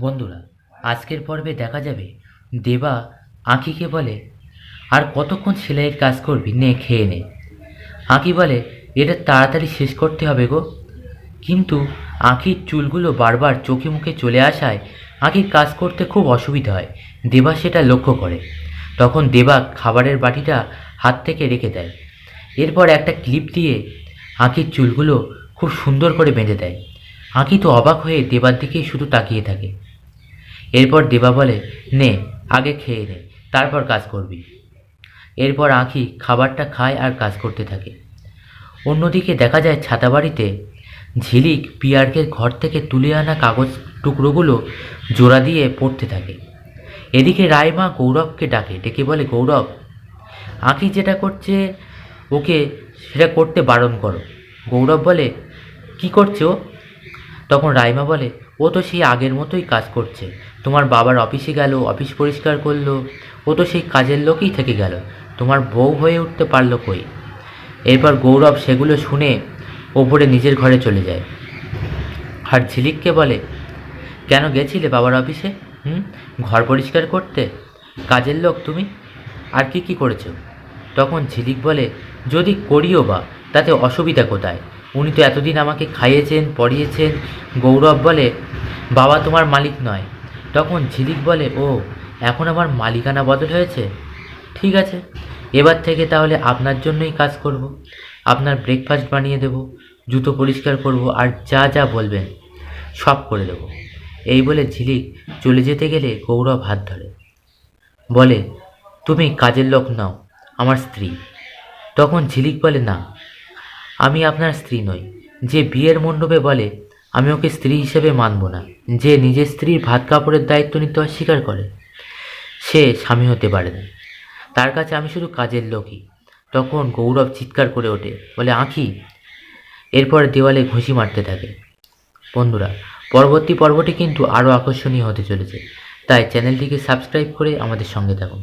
বন্ধুরা, আজকের পর্বে দেখা যাবে, দেবা আঁকিকে বলে, আর কতক্ষণ সেলাইয়ের কাজ করবি? নে, খেয়ে নে। আঁকি বলে, এটা তাড়াতাড়ি শেষ করতে হবে গো। কিন্তু আঁকির চুলগুলো বারবার চোখে মুখে চলে আসায় আঁকির কাজ করতে খুব অসুবিধা হয়। দেবা সেটা লক্ষ্য করে। তখন দেবা খাবারের বাটিটা হাত থেকে রেখে দেয়। এরপর একটা ক্লিপ দিয়ে আঁকির চুলগুলো খুব সুন্দর করে বেঁধে দেয়। আঁকি তো অবাক হয়ে দেবার দিকেই শুধু তাকিয়ে থাকে। এরপর দেবা বলে, নে, আগে খেয়ে নে, তারপর কাজ করবি। এরপর আঁখি খাবারটা খায় আর কাজ করতে থাকে। অন্যদিকে দেখা যায় ছাতাবাড়িতে ঝিলিক পিয়ারকে ঘর থেকে তুলে আনা কাগজ টুকরোগুলো জোড়া দিয়ে পড়তে থাকে। এদিকে রাইমা গৌরবকে ডাকে, ডেকে বলে, গৌরব, আঁখি যেটা করছে ওকে সেটা করতে বারণ করো। গৌরব বলে, কি করছে ও? তখন রাইমা বলে ও তো সেই আগের মতোই কাজ করছে। তোমার বাবার অফিসে গেল, অফিস পরিষ্কার করল, ও তো সেই কাজের লোকই থেকে গেল। তোমার বউ হয়ে উঠতে পারল কই? এরপর গৌরব সেগুলো শুনে ওপরে নিজের ঘরে চলে যায়। আর ঝিলিককে বলে, কেন গেছিলে বাবার অফিসে? হুম? ঘর পরিষ্কার করতে? কাজের লোক তুমি? আর কি কি করেছ? তখন ঝিলিক বলে, যদি করিও বা, তাতে অসুবিধা কোথায়? উনি তো এতদিন আমাকে খাইয়েছেন, পড়িয়েছেন। গৌরব বলে বাবা তোমার মালিক নয়। তখন ঝিলিক বলে, ও, এখন আমার মালিকানা বদল হয়েছে? ঠিক আছে, এবার থেকে তাহলে আপনার জন্যই কাজ করব। আপনার ব্রেকফাস্ট বানিয়ে দেব, জুতো পরিষ্কার করব আর যা যা বলবেন, সব করে দেব। এই বলে ঝিলিক চলে যেতে গেলে গৌরব হাত ধরে। বলে, তুমি কাজের লোক নাও, আমার স্ত্রী। তখন ঝিলিক বলে, না, আমি আপনার স্ত্রী নই। যে বিয়ের মণ্ডপে বলে আমি ওকে স্ত্রী হিসেবে মানব না, যে নিজের স্ত্রীর ভাত কাপড়ের দায়িত্ব নিতে অস্বীকার করে। সে স্বামী হতে পারে না। তার কাছে আমি শুধু কাজের লোকই। তখন গৌরব চিৎকার করে ওঠে, বলে আঁকি এরপর দেওয়ালে ঘুষি মারতে থাকে। বন্ধুরা, পরবর্তী পর্বটি কিন্তু আরও আকর্ষণীয় হতে চলেছে। তাই চ্যানেলটিকে সাবস্ক্রাইব করে আমাদের সঙ্গে থাকুন।